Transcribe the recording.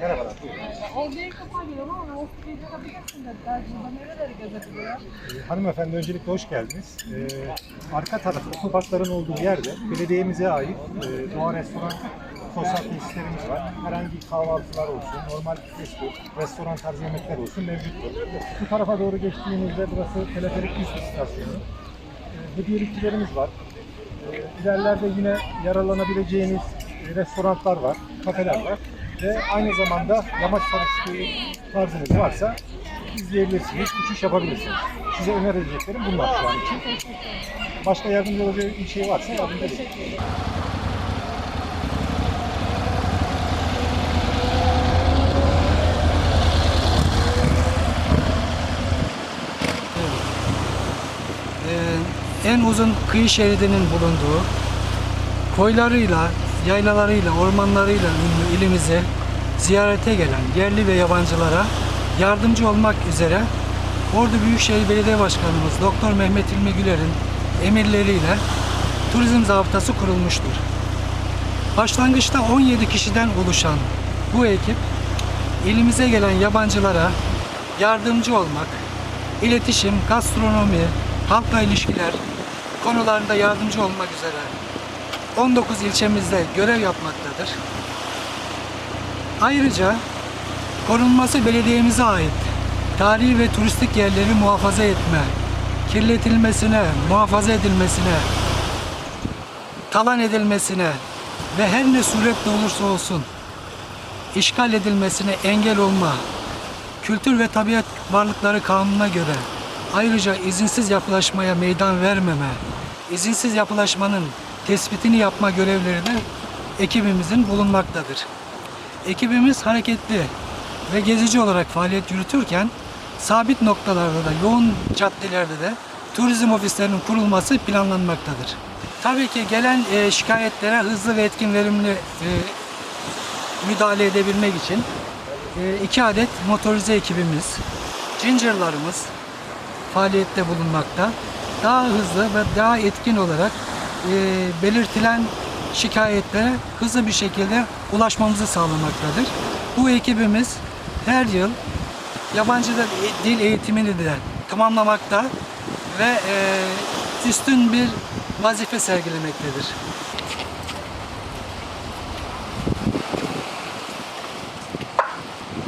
Merhabalar. O geri geliyor ama o kutuyu takabilirsin dediler. Burada nereleri gezebiliyor? Hanımefendi öncelikle hoş geldiniz. Ee, arka taraf otoparkların olduğu yerde belediyemize ait e, doğa restoran sosyal tesislerimiz var. Herhangi kahvaltılar olsun, normal fast restoran tarzı yemekler olsun mevcuttur. Bu tarafa doğru geçtiğimizde burası teleferik üst istasyonu. Ee, hediyelikçilerimiz var. Ee, yine yararlanabileceğiniz e, restoranlar var, kafeler var. Ve aynı zamanda yamaç paraşütü tarzınız varsa izleyebilirsiniz, uçuş yapabilirsiniz. Size önereceklerim bunlar şu an için. Başka yardımcı olacağı bir şey varsa yardımcı edin. Ee, en uzun kıyı şeridinin bulunduğu, koylarıyla, yaylalarıyla, ormanlarıyla ünlü ilimize ziyarete gelen yerli ve yabancılara yardımcı olmak üzere Ordu Büyükşehir Belediye Başkanımız Doktor Mehmet İlmi Güler'in emirleriyle turizm zabıtası kurulmuştur. Başlangıçta 17 kişiden oluşan bu ekip ilimize gelen yabancılara yardımcı olmak, iletişim, gastronomi, halkla ilişkiler konularında yardımcı olmak üzere 19 ilçemizde görev yapmaktadır. Ayrıca korunması belediyemize ait tarihi ve turistik yerleri muhafaza etme, kirletilmesine, muhafaza edilmesine, talan edilmesine ve her ne suretle olursa olsun işgal edilmesine engel olma, Kültür ve Tabiat Varlıkları Kanunu'na göre ayrıca izinsiz yapılaşmaya meydan vermeme, izinsiz yapılaşmanın tespitini yapma görevleri de ekibimizin bulunmaktadır. Ekibimiz hareketli ve gezici olarak faaliyet yürütürken sabit noktalarda da yoğun caddelerde de turizm ofislerinin kurulması planlanmaktadır. Tabii ki gelen e, şikayetlere hızlı ve etkin verimli e, müdahale edebilmek için e, iki adet motorize ekibimiz, Ginger'larımız faaliyette bulunmakta. Daha hızlı ve daha etkin olarak e, belirtilen şikayetlere hızlı bir şekilde ulaşmamızı sağlamaktadır. Bu ekibimiz her yıl yabancı dil- dil eğitimini de tamamlamakta ve e, üstün bir vazife sergilemektedir.